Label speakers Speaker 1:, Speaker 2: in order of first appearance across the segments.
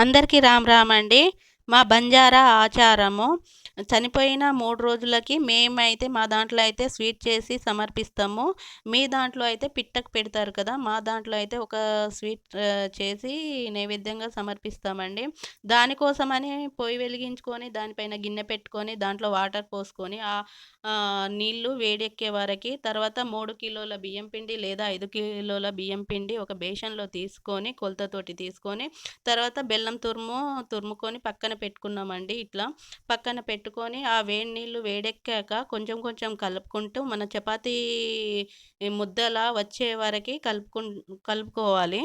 Speaker 1: అందరికీ రామ్ రామ్ అండి. మా బంజారా ఆచారము. చనిపోయిన మూడు రోజులకి మేమైతే మా దాంట్లో అయితే స్వీట్ చేసి సమర్పిస్తాము. మీ దాంట్లో అయితే పిట్టకు పెడతారు కదా మా దాంట్లో అయితే ఒక స్వీట్ చేసి నైవేద్యంగా సమర్పిస్తామండి. దానికోసమని పొయ్యి వెలిగించుకొని దానిపైన గిన్నె పెట్టుకొని దాంట్లో వాటర్ పోసుకొని ఆ నీళ్ళు వేడెక్కే వరకు తర్వాత మూడు కిలోల బియ్యం పిండి లేదా ఐదు కిలోల బియ్యం పిండి ఒక బేషన్లో తీసుకొని కొలతతోటి తీసుకొని తర్వాత బెల్లం తురుము తురుముకొని పక్కన పెట్టుకున్నామండి ఇట్లా. పక్కన పెట్టు పెట్టుకొని ఆ వేడి నీళ్ళు వేడెక్కాక కొంచెం కొంచెం కలుపుకుంటూ మన చపాతీ ముద్దలా వచ్చే వరకు కలుపుకు కలుపుకోవాలి.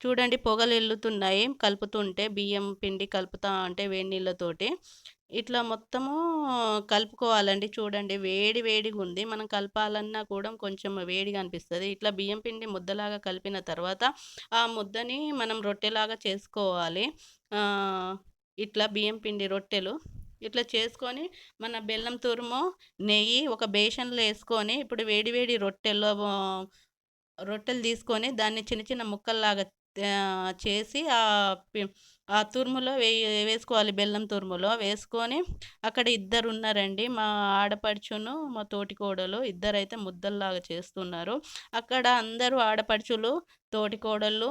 Speaker 1: చూడండి పొగలు ఎల్లుతున్నాయి. కలుపుతుంటే బియ్యం పిండి కలుపుతా అంటే వేడి నీళ్ళతోటి. ఇట్లా మొత్తము కలుపుకోవాలండి. చూడండి వేడి వేడిగా ఉంది. మనం కలపాలన్నా కూడా కొంచెం వేడిగా అనిపిస్తుంది. ఇట్లా బియ్యం పిండి ముద్దలాగా కలిపిన తర్వాత ఆ ముద్దని మనం రొట్టెలాగా చేసుకోవాలి. ఇట్లా బియ్యం పిండి రొట్టెలు. ఇట్లా చేసుకొని మన బెల్లం తురుము నెయ్యి ఒక బేషన్లో వేసుకొని ఇప్పుడు వేడి వేడి రొట్టెల్లో రొట్టెలు తీసుకొని దాన్ని చిన్న చిన్న ముక్కల్లాగా చేసి ఆ తురుములో వే వేసుకోవాలి బెల్లం తురుములో. వేసుకొని అక్కడ ఇద్దరు ఉన్నారండి. మా ఆడపడుచును మా తోటికోడలు ఇద్దరైతే ముద్దల్లాగా చేస్తున్నారు. అక్కడ అందరూ ఆడపడుచులు తోటికోడళ్ళు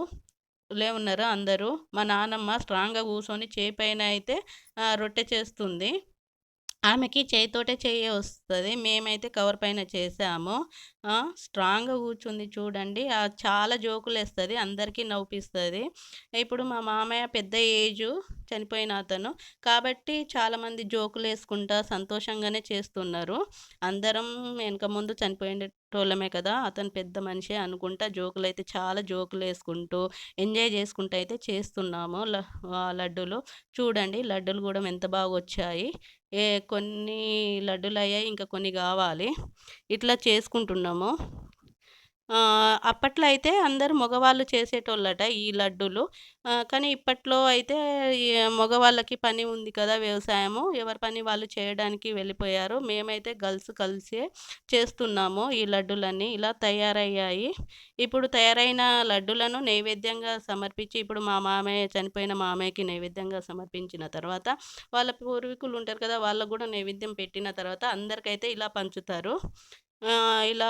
Speaker 1: లే ఉన్నారు అందరూ. మా నాన్నమ్మ స్ట్రాంగ్గా కూర్చొని చేపైన అయితే రొట్టె చేస్తుంది. ఆమెకి చేయితోటే చేయి వస్తుంది. మేమైతే కవర్ పైన చేసాము. స్ట్రాంగ్గా కూర్చుంది చూడండి. చాలా జోకులు వేస్తుంది అందరికీ నవ్విస్తుంది ఇప్పుడు మా మామయ్య పెద్ద ఏజు చనిపోయిన అతను. కాబట్టి చాలామంది జోకులు వేసుకుంటా సంతోషంగానే చేస్తున్నారు. అందరం వెనక ముందు చనిపోయేటోళ్ళమే కదా అతను పెద్ద మనిషి అనుకుంటా జోకులు అయితే చాలా జోకులు వేసుకుంటూ ఎంజాయ్ చేసుకుంటూ అయితే చేస్తున్నాము. లడ్డూలు. చూడండి లడ్డూలు కూడా ఎంత బాగా వచ్చాయి. ఏ కొన్ని లడ్డూలు అయ్యాయి ఇంకా కొన్ని కావాలి. ఇట్లా చేసుకుంటున్నాము. అప్పట్లో అయితే అందరూ మగవాళ్ళు చేసేటోళ్ళట ఈ లడ్డూలు. కానీ ఇప్పట్లో అయితే మగవాళ్ళకి పని ఉంది కదా వ్యవసాయము. ఎవరి పని వాళ్ళు చేయడానికి వెళ్ళిపోయారు. మేమైతే గర్ల్స్ కలిసే చేస్తున్నాము ఈ లడ్డూలన్నీ. ఇలా తయారయ్యాయి. ఇప్పుడు తయారైన లడ్డూలను నైవేద్యంగా సమర్పించి ఇప్పుడు మా మామయ్య చనిపోయిన మామయ్యకి నైవేద్యంగా సమర్పించిన తర్వాత వాళ్ళ పూర్వీకులు ఉంటారు కదా వాళ్ళకు కూడా నైవేద్యం పెట్టిన తర్వాత అందరికైతే ఇలా పంచుతారు. ఇలా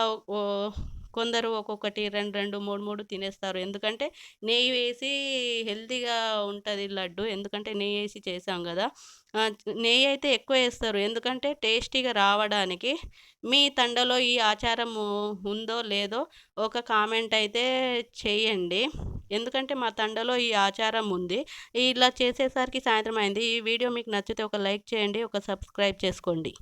Speaker 1: కొందరు ఒక్కొక్కటి రెండు రెండు మూడు మూడు తినేస్తారు. ఎందుకంటే నెయ్యి వేసి హెల్తీగా ఉంటుంది లడ్డు. ఎందుకంటే నెయ్యి వేసి చేసాం కదా. నెయ్యి అయితే ఎక్కువ వేస్తారు. ఎందుకంటే టేస్టీగా రావడానికి మీ తండలో ఈ ఆచారం ఉందో లేదో ఒక కామెంట్ అయితే చేయండి. ఎందుకంటే మా తండలో ఈ ఆచారం ఉంది. ఇలా చేసేసరికి సాయంత్రం అయింది. ఈ వీడియో మీకు నచ్చితే ఒక లైక్ చేయండి ఒక సబ్స్క్రైబ్ చేసుకోండి.